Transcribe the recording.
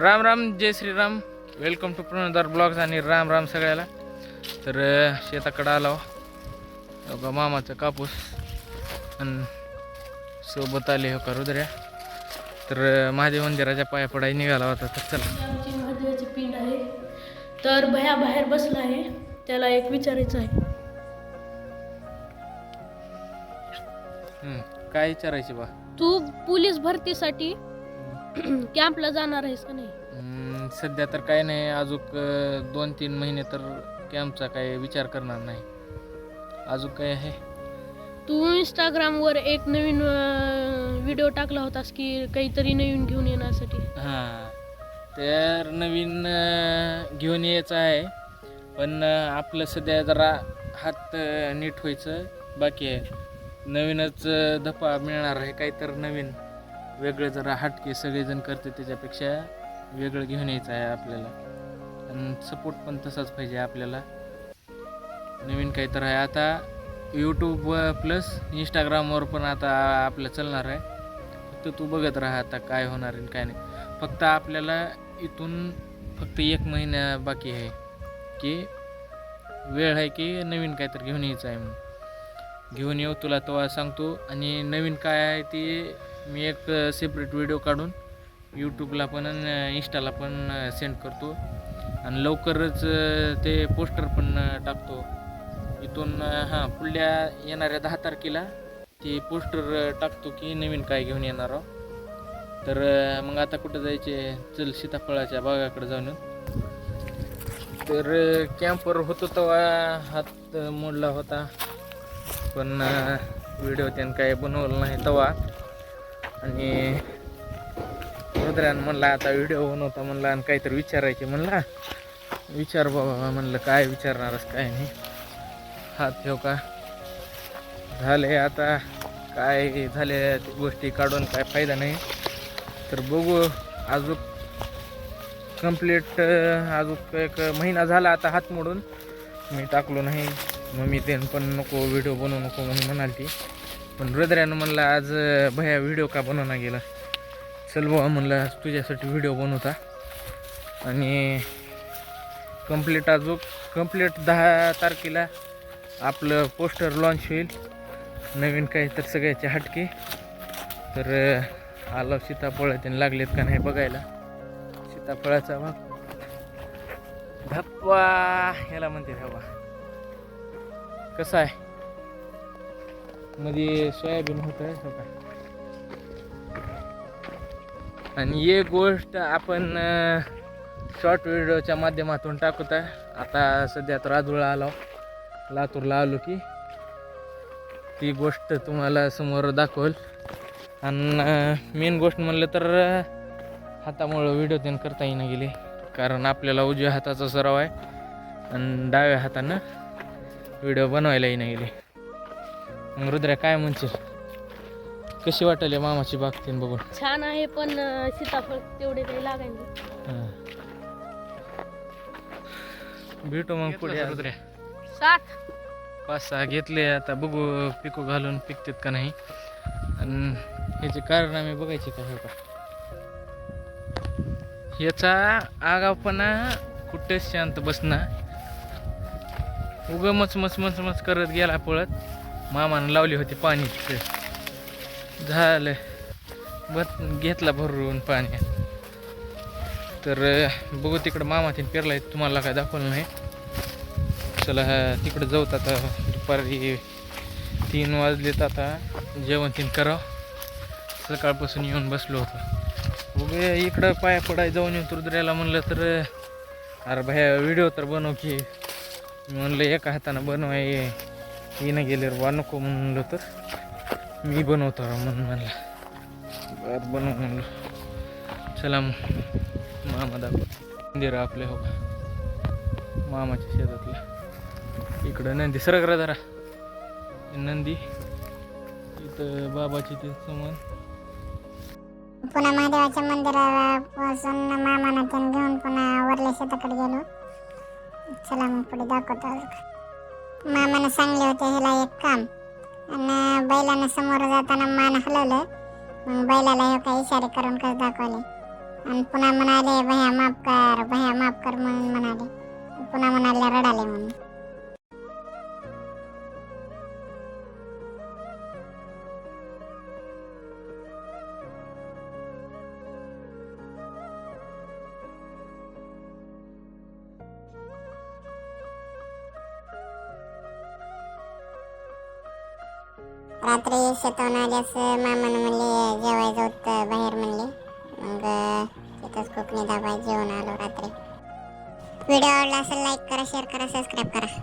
राम राम जय Shriram. Welcome to प्रणोदार blogs आणि राम राम सगळ्याला. तर शेताकडं आलो. का मामाचा कापूस. आणि सोबत आले हो का रुद्र्या. तर महादेव मंदिराच्या पाया पडाय निघाला होता तर चला. आमची महादेवाची पिंड आहे. तर भया बाहेर बसला आहे. त्याला एक विचारायचं आहे. हम्म, काय विचारायचे बा? तू पोलीस भरतीसाठी कॅम्पला जाणार आहेस का नाही? हम्म, सध्या तर काय नाही. अजून दोन तीन महिने तर कॅम्पचा काय विचार करणार नाही. अजून काय आहे? तू इंस्टाग्रामवर एक नवीन व्हिडिओ टाकला होतास की काहीतरी नवीन घेऊन येण्यासाठी. हां. तर नवीन अं, घेऊन यायचं आहे. पण अं, आपलं सध्या जरा हात अं, नीट व्हायचं. बाकी आहे. नवीनच धप्पा धपा मिळणार आहे. काहीतरी नवीन वेगळं जरा हटके सगळेजण करते त्याच्यापेक्षा वेगळं घेऊन यायचं आहे आपल्याला. आणि सपोर्ट पण तसाच पाहिजे आपल्याला. नवीन काहीतरी आहे. आता यूट्यूब प्लस इंस्टाग्रामवर पण आता आपलं चालणार आहे. फक्त तू बघत राहा आता काय होणार आहे आणि काय नाही. फक्त आपल्याला इथून फक्त एक महिना बाकी आहे की वेळ आहे की नवीन काहीतरी घेऊन यायचं आहे म्हणून. घेऊन येऊ तुला तेव्हा सांगतो. आणि नवीन काय आहे ते मी एक सेपरेट व्हिडिओ काढून यूट्यूबला पण आणि इंस्टाला पण सेंड करतो. आणि लवकरच ते पोस्टर पण टाकतो. इथून हां पुढल्या येणाऱ्या दहा तारखेला ते पोस्टर टाकतो की नवीन काय घेऊन येणार आहो. तर मग आता कुठं जायचे? चल सीताफळाच्या बागाकडे जाऊन तर कॅम्पवर होतो तेव्हा हात मोडला होता. पण व्हिडिओ त्यानं काय बनवलं नाही तवा. आणि रुद्रान म्हणला आता व्हिडिओ बनवता म्हणला आणि काहीतरी विचारायचे म्हणला. विचार बाबा म्हणलं काय विचारणारच काय नाही. हात ठेव का? झाले आता काय झाले गोष्टी काढून काय फायदा नाही. तर बघू अजून कंप्लीट अजून एक महिना झाला आता हात मोडून. मी टाकलो नाही. मम्मी ते पण नको व्हिडिओ बनवू नको म्हणून म्हणाल ती पण रुद्रानं म्हणलं आज भया भैया व्हिडिओ का बनवना गेला? चल बाबा म्हणलं तुझ्यासाठी व्हिडिओ बनवता. आणि कंप्लीट अजून कंप्लीट दहा तारखेला आपलं पोस्टर लॉन्च होईल. नवीन काही तर सगळ्याचे हटके. तर आलं सीताफळ त्यांनी लागलेत का नाही बघायला. सीताफळाचा भाग. धप्पा याला म्हणते हवा. कसं आहे? मध्ये सोयाबीन होत आहे आणि एक गोष्ट आपण शॉर्ट व्हिडिओच्या माध्यमातून टाकत आहे. आता सध्या तर राजूळला आलो. लातूरला आलो की ती गोष्ट तुम्हाला समोर दाखवल. आणि मेन गोष्ट म्हणलं तर हातामुळं व्हिडिओ त्यानं करता येईना गेले. कारण आपल्याला उजव्या हाताचा सराव आहे. आणि डाव्या हातानं व्हिडिओ बनवायला येईना गेले. मग रुद्र्या काय म्हणशील? कशी वाटली मामाची बाग तीन बघून? छान आहे पण अं, सीताफळ तेवढे काही लागायचे. भेटू मग पुढे रुद्र्या साठ पाच सहा घेतले आता बघू पिको घालून पिकतात का नाही. आणि ह्याचे कारण आम्ही बघायचे का हे का ह्याचा आगावपणा कुठेच शांत बसणार. उग मच मच मच मच करत गेला पळत. मामानं लावली होती पाणी. तिथे झालं. बत घेतला भरून पाणी. तर बघू तिकडं मामा तीन पेरलाय. तुम्हाला काय दाखवलं नाही. चला तिकडं जाऊत आता. दुपारी तीन वाजलेत आता. जेवण तीन करावं. सकाळपासून येऊन बसलो होतो. उगे इकडं पाया पडाय जाऊन येऊन तुरदुऱ्याला म्हणलं तर अरे भाया व्हिडिओ तर बनव की. म्हणलं एका हातानं बनवाय येणं गेल्यावर बा नको म्हणलं तर. मी बनवतो म्हणून म्हणलं. बरं बनव म्हणलं. चला मग मामा दाखव. मंदिर आपले हो मामाच्या शेतातलं. इकडं नंदी सरकरा जरा. नंदी इथं बाबाची ते समान पुन्हा महादेवाच्या मंदिरापासून मामाना त्यानं घेऊन पुन्हा वरल्या शेताकडे गेलो. चला मग पुढे दाखवतो मामानं सांगले होते ह्याला एक काम. आणि बैलानं समोर जाताना मान हलवलं. मग बैलाला हे काही इशारे करून कसं दाखवले? आणि पुन्हा म्हणाले भया माफ कर भया माफ कर म्हणून म्हणाले. पुन्हा म्हणाले रडाले म्हणून. रात्री शेतावून आल्यास मामानं म्हणले जेवायचं होतं बाहेर म्हणले. मग तिथंच कोकणी दाबा जेवण आलो रात्री. व्हिडिओ आवडला असेल लाईक करा शेअर करा सबस्क्राईब करा.